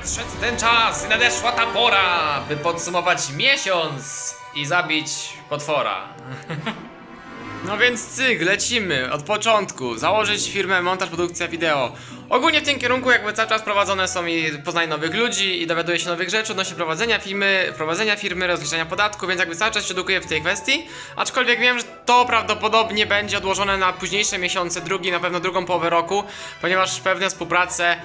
Nadszedł ten czas i nadeszła ta pora, by podsumować miesiąc i zabić potwora. No więc cyk, lecimy od początku. Założyć firmę montaż, produkcja wideo. Ogólnie w tym kierunku jakby cały czas prowadzone są i poznaję nowych ludzi i dowiaduję się nowych rzeczy odnośnie prowadzenia firmy, prowadzenia firmy, rozliczenia podatku, więc jakby cały czas się edukuję w tej kwestii. Aczkolwiek wiem, że to prawdopodobnie będzie odłożone na późniejsze miesiące, drugi, na pewno drugą połowę roku, ponieważ pewne współprace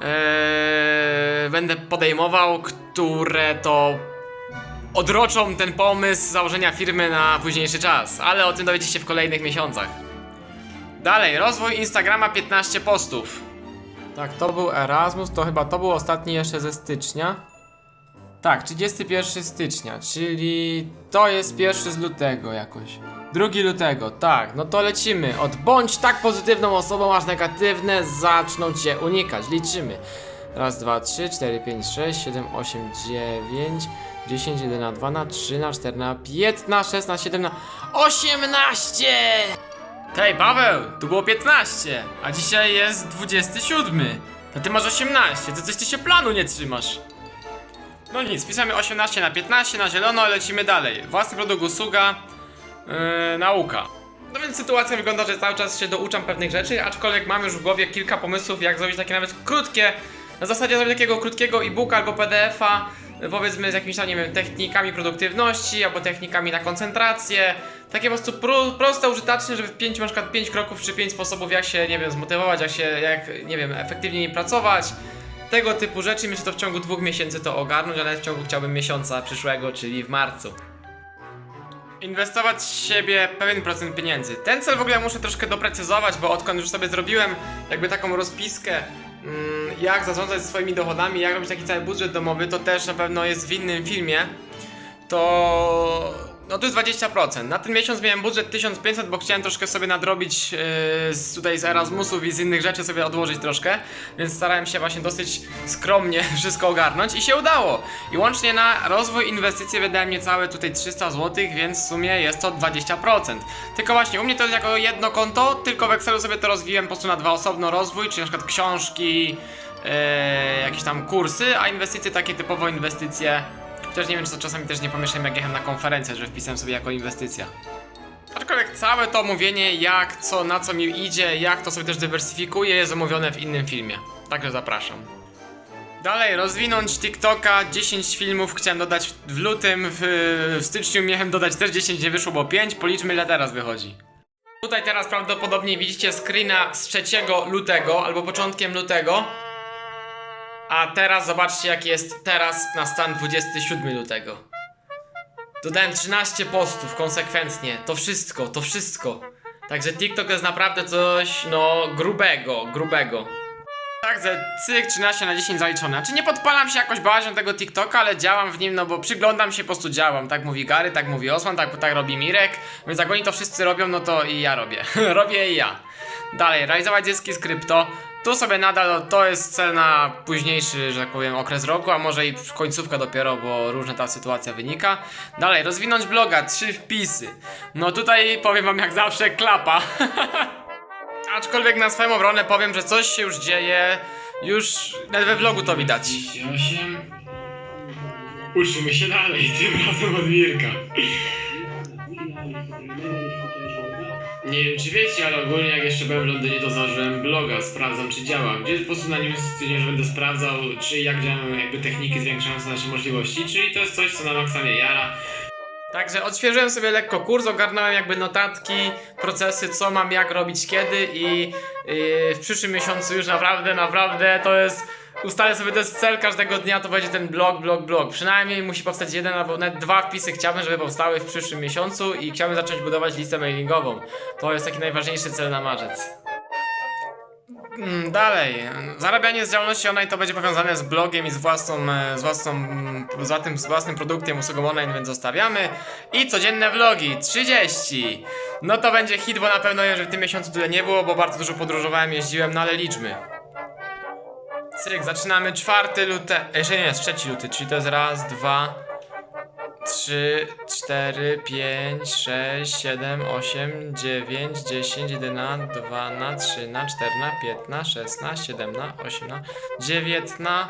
Eee, będę podejmował, które to odroczą ten pomysł założenia firmy na późniejszy czas, ale o tym dowiecie się w kolejnych miesiącach. Dalej, rozwój Instagrama 15 postów. Tak, to był Erasmus, to chyba to był ostatni jeszcze ze stycznia. Tak, 31 stycznia, czyli to jest pierwszy z lutego jakoś. 2 lutego, tak, no to lecimy. Od bądź tak pozytywną osobą, aż negatywne zaczną cię unikać. Liczymy. Raz, dwa, trzy, cztery, pięć, sześć, siedem, osiem, dziewięć, dziesięć, jeden dwa, na trzy, na cztery, na pięć, na sześć, na siedem, na osiemnaście! Hej, Paweł, tu było 15, a dzisiaj jest 27. No ty masz 18, to coś ty się planu nie trzymasz. No nic, pisamy 18 na 15 na zielono, lecimy dalej. Własny produkt, usługa, yy, nauka. No więc sytuacja wygląda, że cały czas się douczam pewnych rzeczy, aczkolwiek mam już w głowie kilka pomysłów, jak zrobić takie nawet krótkie, na zasadzie zrobić takiego krótkiego e-booka albo PDF-a, powiedzmy z jakimiś tam, nie wiem, technikami produktywności albo technikami na koncentrację. Takie po prostu pro, proste, użyteczne, żeby w pięciu, na przykład pięć kroków czy pięć sposobów, jak się, nie wiem, zmotywować, jak się, jak, nie wiem, efektywniej pracować. Tego typu rzeczy, myślę, że to w ciągu dwóch miesięcy to ogarnąć, ale w ciągu chciałbym miesiąca przyszłego, czyli w marcu. Inwestować w siebie pewien procent pieniędzy. Ten cel w ogóle muszę troszkę doprecyzować, bo odkąd już sobie zrobiłem jakby taką rozpiskę, mm, jak zarządzać swoimi dochodami, jak robić taki cały budżet domowy, to też na pewno jest w innym filmie. To. No to jest 20%. Na ten miesiąc miałem budżet 1500, bo chciałem troszkę sobie nadrobić yy, z, tutaj z Erasmusów i z innych rzeczy sobie odłożyć troszkę, więc starałem się właśnie dosyć skromnie wszystko ogarnąć i się udało. I łącznie na rozwój inwestycje wydałem niecałe tutaj 300 zł, więc w sumie jest to 20%. Tylko właśnie u mnie to jest jako jedno konto, tylko w Excelu sobie to rozwiłem po prostu na dwa osobno rozwój, czyli na przykład książki, yy, jakieś tam kursy, a inwestycje takie typowo inwestycje Chociaż nie wiem, czy to czasami też nie pomieszałem jak jechałem na konferencję, że wpisałem sobie jako inwestycja. Aczkolwiek całe to mówienie, jak, co, na co mi idzie, jak to sobie też dywersyfikuję, jest omówione w innym filmie. Także zapraszam. Dalej, rozwinąć TikToka, 10 filmów chciałem dodać w lutym, w, w styczniu miałem dodać też 10, nie wyszło, bo 5, policzmy ile teraz wychodzi. Tutaj teraz prawdopodobnie widzicie screena z 3 lutego, albo początkiem lutego. A teraz zobaczcie jaki jest teraz na stan 27 lutego. Dodałem 13 postów konsekwentnie. To wszystko, to wszystko. Także TikTok to jest naprawdę coś, no, grubego, grubego. Także cyk 13 na 10 zaliczone. Znaczy nie podpalam się jakoś bałaźnią tego TikToka, ale działam w nim, no bo przyglądam się, po prostu działam. Tak mówi Gary, tak mówi Osman, tak, tak robi Mirek. Więc jak oni to wszyscy robią, no to i ja robię. robię i ja. Dalej, realizować zyski z krypto. Tu sobie nadal to jest cel na późniejszy, że tak powiem, okres roku, a może i końcówka dopiero, bo różna ta sytuacja wynika. Dalej, rozwinąć bloga, trzy wpisy. No tutaj powiem wam jak zawsze klapa. Aczkolwiek na swoją obronę powiem, że coś się już dzieje. Już nawet we vlogu to widać. 38. Uczymy się dalej, tym razem od Mirka. Nie wiem czy wiecie, ale ogólnie jak jeszcze byłem w Londynie to założyłem bloga, sprawdzam czy działa. Gdzie po prostu na nim stwierdziłem, że będę sprawdzał, czy jak działają jakby techniki zwiększające nasze możliwości, czyli to jest coś co na maksa mnie jara. Także odświeżyłem sobie lekko kurs, ogarnąłem jakby notatki, procesy, co mam jak robić kiedy i yy, w przyszłym miesiącu już naprawdę, naprawdę to jest... Ustalę sobie jest cel każdego dnia, to będzie ten blog, blog, blog. Przynajmniej musi powstać jeden albo nawet dwa wpisy chciałbym, żeby powstały w przyszłym miesiącu i chciałbym zacząć budować listę mailingową. To jest taki najważniejszy cel na marzec. Mm, Dalej, zarabianie z działalności online to będzie powiązane z blogiem i z własną, e, z własną, mm, z własnym, z własnym produktem, usługą online, więc zostawiamy. I codzienne vlogi, 30. No to będzie hit, bo na pewno że w tym miesiącu tyle nie było, bo bardzo dużo podróżowałem, jeździłem, no ale liczmy. Cyk, zaczynamy 4 luty, jeszcze nie jest 3 luty, czyli to jest raz, dwa, 3, 4, 5, 6, 7, 8, 9, 10, 11, 12, 13, 14, 15, 16, 17, 18, 19,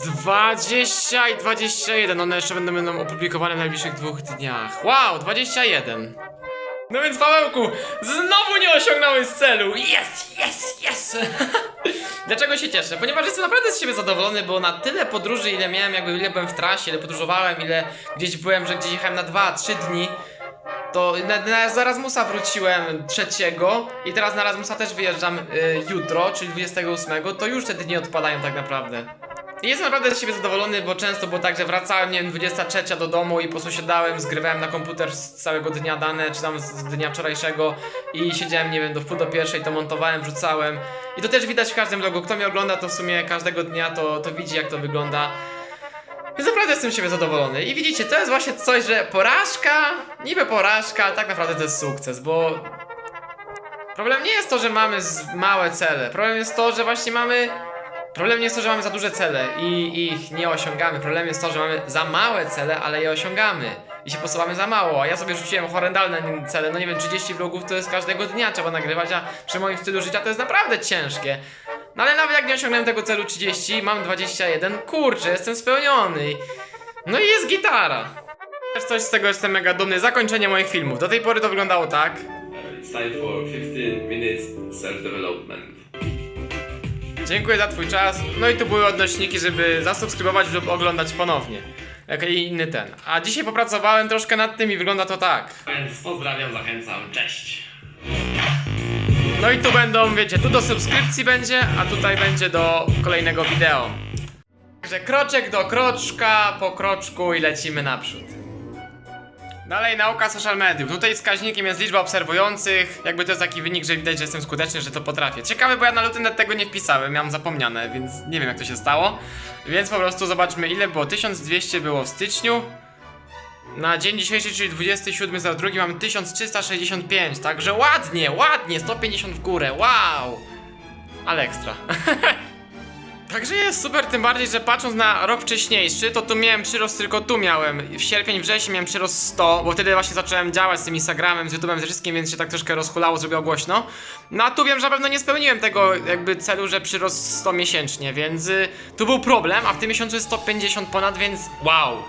20 i 21, one jeszcze będą, będą opublikowane w najbliższych dwóch dniach. Wow, 21. No więc Pawełku, znowu nie osiągnąłeś celu. Yes, yes, yes. Dlaczego się cieszę? Ponieważ jestem naprawdę z siebie zadowolony, bo na tyle podróży, ile miałem, jakby ile byłem w trasie, ile podróżowałem, ile gdzieś byłem, że gdzieś jechałem na 2-3 dni, to na, na, z Erasmusa wróciłem trzeciego i teraz na Erasmusa też wyjeżdżam y, jutro, czyli 28, to już te dni odpadają tak naprawdę. Jestem naprawdę z siebie zadowolony, bo często było tak, że wracałem, nie wiem, 23 do domu i po prostu siadałem, zgrywałem na komputer z całego dnia dane, czy tam z, dnia wczorajszego i siedziałem, nie wiem, do wpół do pierwszej, to montowałem, wrzucałem. I to też widać w każdym vlogu. Kto mnie ogląda, to w sumie każdego dnia to, to widzi, jak to wygląda. Więc naprawdę jestem z siebie zadowolony. I widzicie, to jest właśnie coś, że porażka, niby porażka, ale tak naprawdę to jest sukces, bo problem nie jest to, że mamy małe cele. Problem jest to, że właśnie mamy. Problem nie jest to, że mamy za duże cele i ich nie osiągamy. Problem jest to, że mamy za małe cele, ale je osiągamy. I się posuwamy za mało. A ja sobie rzuciłem horrendalne cele. No nie wiem, 30 vlogów to jest każdego dnia trzeba nagrywać, a przy moim stylu życia to jest naprawdę ciężkie. No ale nawet jak nie osiągnąłem tego celu 30, mam 21, kurczę, jestem spełniony. No i jest gitara. Też coś z tego jestem mega dumny. Zakończenie moich filmów. Do tej pory to wyglądało tak. It's time for 15 minutes self-development. Dziękuję za twój czas. No i tu były odnośniki, żeby zasubskrybować lub oglądać ponownie. Jak i inny ten. A dzisiaj popracowałem troszkę nad tym i wygląda to tak. Więc pozdrawiam, zachęcam, cześć. No i tu będą, wiecie, tu do subskrypcji będzie, a tutaj będzie do kolejnego wideo. Także kroczek do kroczka, po kroczku i lecimy naprzód. Dalej nauka social mediów. Tutaj wskaźnikiem jest liczba obserwujących. Jakby to jest taki wynik, że widać, że jestem skuteczny, że to potrafię. Ciekawe, bo ja na luty net tego nie wpisałem, miałem zapomniane, więc nie wiem jak to się stało. Więc po prostu zobaczmy ile było. 1200 było w styczniu. Na dzień dzisiejszy, czyli 27.02 mamy 1365, także ładnie, ładnie, 150 w górę, wow! Ale ekstra. Także jest super, tym bardziej, że patrząc na rok wcześniejszy, to tu miałem przyrost, tylko tu miałem. W sierpień, wrzesień miałem przyrost 100, bo wtedy właśnie zacząłem działać z tym Instagramem, z YouTube'em, ze wszystkim, więc się tak troszkę rozhulało, zrobiło głośno. No a tu wiem, że na pewno nie spełniłem tego jakby celu, że przyrost 100 miesięcznie, więc y, tu był problem, a w tym miesiącu jest 150 ponad, więc wow!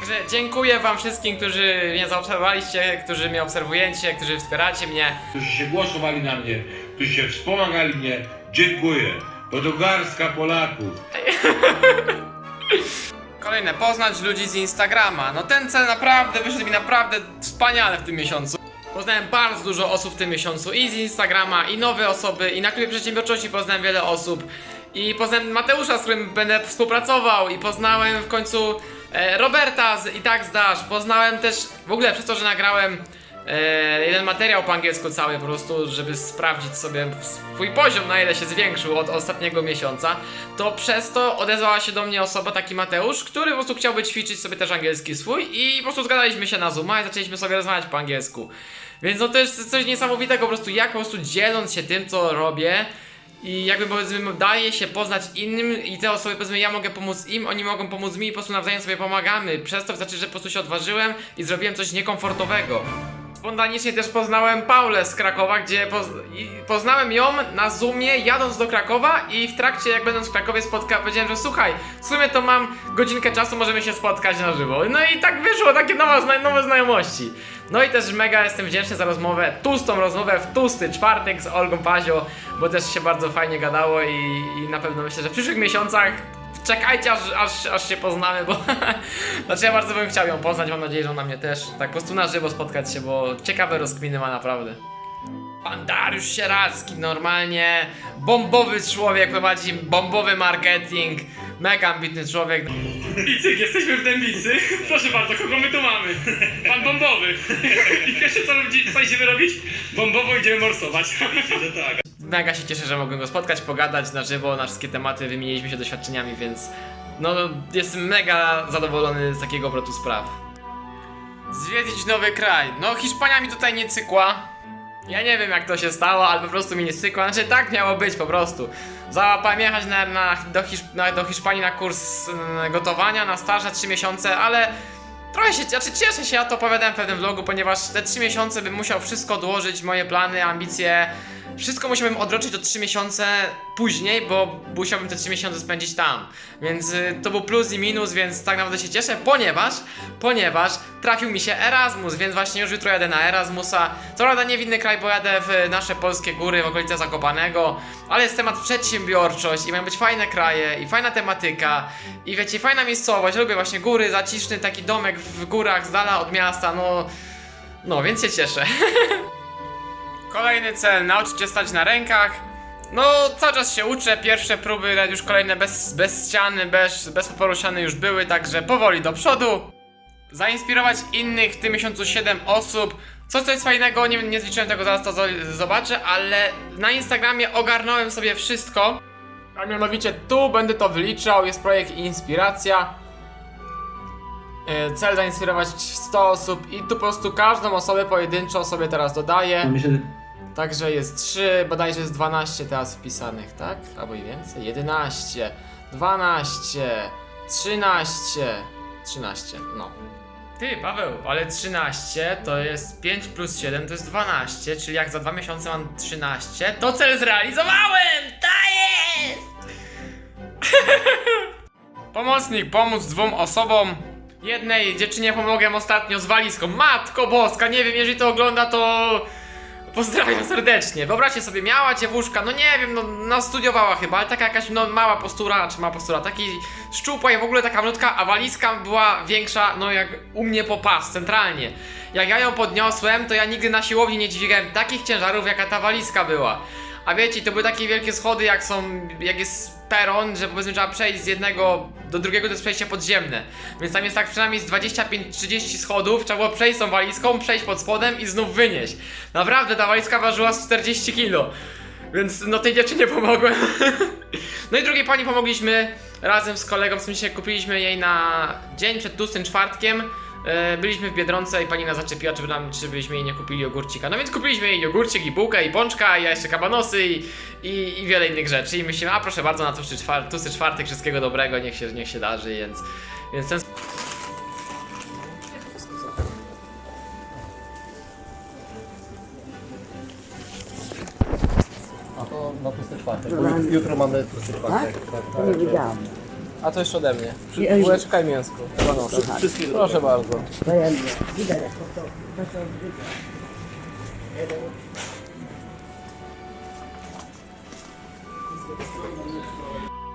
Także dziękuję wam wszystkim, którzy mnie zaobserwowaliście, którzy mnie obserwujecie, którzy wspieracie mnie. którzy się głosowali na mnie, którzy się wspomagali mnie. Dziękuję. Garstka Polaków. Kolejne, poznać ludzi z Instagrama. No ten cel naprawdę wyszedł mi naprawdę wspaniale w tym miesiącu. Poznałem bardzo dużo osób w tym miesiącu i z Instagrama, i nowe osoby, i na klubie przedsiębiorczości poznałem wiele osób. I poznałem Mateusza, z którym będę współpracował, i poznałem w końcu e, Roberta z I tak zdasz. Poznałem też, w ogóle przez to, że nagrałem e, jeden materiał po angielsku cały po prostu, żeby sprawdzić sobie swój poziom, na ile się zwiększył od ostatniego miesiąca, to przez to odezwała się do mnie osoba, taki Mateusz, który po prostu chciałby ćwiczyć sobie też angielski swój i po prostu zgadaliśmy się na Zooma i zaczęliśmy sobie rozmawiać po angielsku. Więc no to jest coś niesamowitego, po prostu jak po prostu dzieląc się tym, co robię, i jakby powiedzmy daje się poznać innym i te osoby powiedzmy ja mogę pomóc im, oni mogą pomóc mi i po prostu nawzajem sobie pomagamy. Przez to znaczy, że po prostu się odważyłem i zrobiłem coś niekomfortowego. Spontanicznie też poznałem Paulę z Krakowa, gdzie poz poznałem ją na Zoomie jadąc do Krakowa i w trakcie jak będąc w Krakowie spotkałem, powiedziałem, że słuchaj, w sumie to mam godzinkę czasu, możemy się spotkać na żywo. No i tak wyszło, takie nowe, zna nowe znajomości. No i też mega jestem wdzięczny za rozmowę, tłustą rozmowę w tłusty czwartek z Olgą Pazio, bo też się bardzo fajnie gadało i, i na pewno myślę, że w przyszłych miesiącach czekajcie aż, aż, aż się poznamy, bo znaczy ja bardzo bym chciał ją poznać, mam nadzieję, że ona mnie też tak po prostu na żywo spotkać się, bo ciekawe rozkminy ma naprawdę. Pan Dariusz Sieracki, normalnie bombowy człowiek, prowadzi bombowy marketing, mega ambitny człowiek. Bicyk, jesteśmy w Dębicy. Proszę bardzo, kogo my tu mamy? Pan Bombowy. I pierwsze co, rodzi- co idziemy robić? Bombowo idziemy morsować. Że tak. Mega się cieszę, że mogłem go spotkać, pogadać na żywo na wszystkie tematy, wymieniliśmy się doświadczeniami, więc no jestem mega zadowolony z takiego obrotu spraw. Zwiedzić nowy kraj. No Hiszpania mi tutaj nie cykła. Ja nie wiem jak to się stało, ale po prostu mi nie cykła. Znaczy tak miało być po prostu. Załapałem jechać na, na, do, Hiszp na, do Hiszpanii na kurs mm, gotowania, na staż na 3 miesiące, ale trochę się, znaczy cieszę się, ja to opowiadałem w pewnym vlogu, ponieważ te 3 miesiące bym musiał wszystko odłożyć, moje plany, ambicje, wszystko musiałbym odroczyć o 3 miesiące później, bo musiałbym te 3 miesiące spędzić tam. Więc y, to był plus i minus, więc tak naprawdę się cieszę, ponieważ, ponieważ trafił mi się Erasmus, więc właśnie już jutro jadę na Erasmusa. Co prawda nie w inny kraj, bo jadę w nasze polskie góry, w okolice Zakopanego, ale jest temat przedsiębiorczość i mają być fajne kraje i fajna tematyka i wiecie, fajna miejscowość, lubię właśnie góry, zaciszny taki domek w górach z dala od miasta, no... No, więc się cieszę. Kolejny cel, nauczyć się stać na rękach. No, cały czas się uczę, pierwsze próby, już kolejne bez, bez ściany, bez, bez poporu ściany już były, także powoli do przodu. Zainspirować innych w tym miesiącu 7 osób. Co co jest fajnego, nie, nie zliczyłem tego, zaraz to zo- zobaczę, ale na Instagramie ogarnąłem sobie wszystko. A mianowicie tu będę to wyliczał, jest projekt Inspiracja. Yy, Cel zainspirować 100 osób i tu po prostu każdą osobę pojedynczo sobie teraz dodaję. Także jest 3, bodajże jest 12 teraz wpisanych, tak? Albo i więcej. 11, 12, 13, 13, no. Ty, Paweł, ale 13 to jest 5 plus 7 to jest 12, czyli jak za dwa miesiące mam 13, to cel zrealizowałem! To jest! Pomocnik, pomóc dwóm osobom. Jednej dziewczynie pomogłem ostatnio z walizką. Matko boska, nie wiem, jeżeli to ogląda, to Pozdrawiam serdecznie. Wyobraźcie sobie, miała dziewuszka, no nie wiem, no, no studiowała chyba, ale taka jakaś no, mała postura, czy mała postura, taki szczupła i w ogóle taka malutka, a walizka była większa, no jak u mnie po pas, centralnie. Jak ja ją podniosłem, to ja nigdy na siłowni nie dźwigałem takich ciężarów, jaka ta walizka była. A wiecie, to były takie wielkie schody, jak są, jak jest peron, że powiedzmy trzeba przejść z jednego do drugiego, to jest przejście podziemne. Więc tam jest tak przynajmniej z 25-30 schodów, trzeba było przejść tą walizką, przejść pod spodem i znów wynieść. Naprawdę, ta walizka ważyła z 40 kg. Więc no tej dziewczynie pomogłem. no i drugiej pani pomogliśmy razem z kolegą, w sensie kupiliśmy jej na dzień przed tłustym czwartkiem. E, Byliśmy w Biedronce i pani nas zaczepiła, czy, by nam, czy byśmy jej nie kupili jogurcika. No więc kupiliśmy jej jogurcik i bułkę i pączka, i ja jeszcze kabanosy i, i, i wiele innych rzeczy. I myślimy, a proszę bardzo, na tłusty, czwar tłusty czwartek, wszystkiego dobrego, niech się, niech się darzy, więc, więc ten A to na tłusty czwartek, jutro mamy tłusty czwartek. Tak? To nie wiedziałam. A to jeszcze ode mnie. Bułeczka i mięsko. Wszystkie Proszę bardzo. Wzajemnie. Widać, to, to.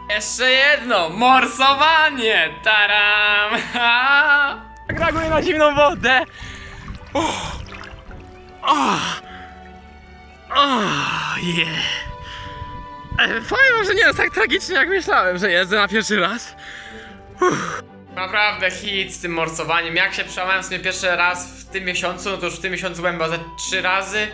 Jeszcze jedno, morsowanie! Taram! Jak reaguję na zimną wodę! Oh. Oh. Oh, yeah. Ale powiem, że nie jest tak tragicznie jak myślałem, że jeżdżę na pierwszy raz. Uff. Naprawdę hit z tym morsowaniem. Jak się przełamałem sobie pierwszy raz w tym miesiącu, no to już w tym miesiącu byłem chyba ze trzy razy.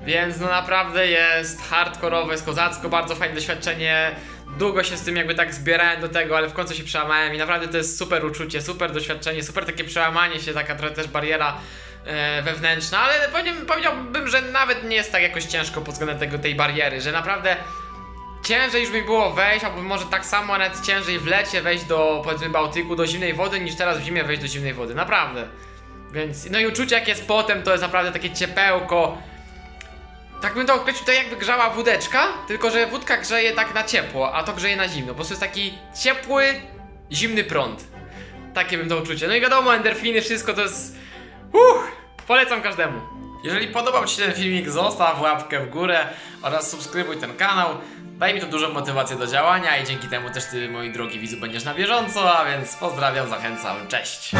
Więc no naprawdę jest hardkorowe, jest kozacko, bardzo fajne doświadczenie. Długo się z tym jakby tak zbierałem do tego, ale w końcu się przełamałem i naprawdę to jest super uczucie, super doświadczenie, super takie przełamanie się, taka trochę też bariera e, wewnętrzna, ale powiedziałbym, że nawet nie jest tak jakoś ciężko pod względem tego, tej bariery, że naprawdę ciężej już mi było wejść, albo może tak samo, a nawet ciężej w lecie wejść do powiedzmy Bałtyku, do zimnej wody, niż teraz w zimie wejść do zimnej wody, naprawdę. Więc, no i uczucie jak jest potem, to jest naprawdę takie ciepełko, tak bym to określił, tak jakby grzała wódeczka, tylko że wódka grzeje tak na ciepło, a to grzeje na zimno. Po prostu jest taki ciepły, zimny prąd. Takie bym to uczucie. No i wiadomo, endorfiny, wszystko to jest... Polecam każdemu. Jeżeli podobał Ci się ten filmik, zostaw łapkę w górę oraz subskrybuj ten kanał. Daj mi to dużą motywację do działania i dzięki temu też Ty, moi drogi widzu, będziesz na bieżąco, a więc pozdrawiam, zachęcam, cześć!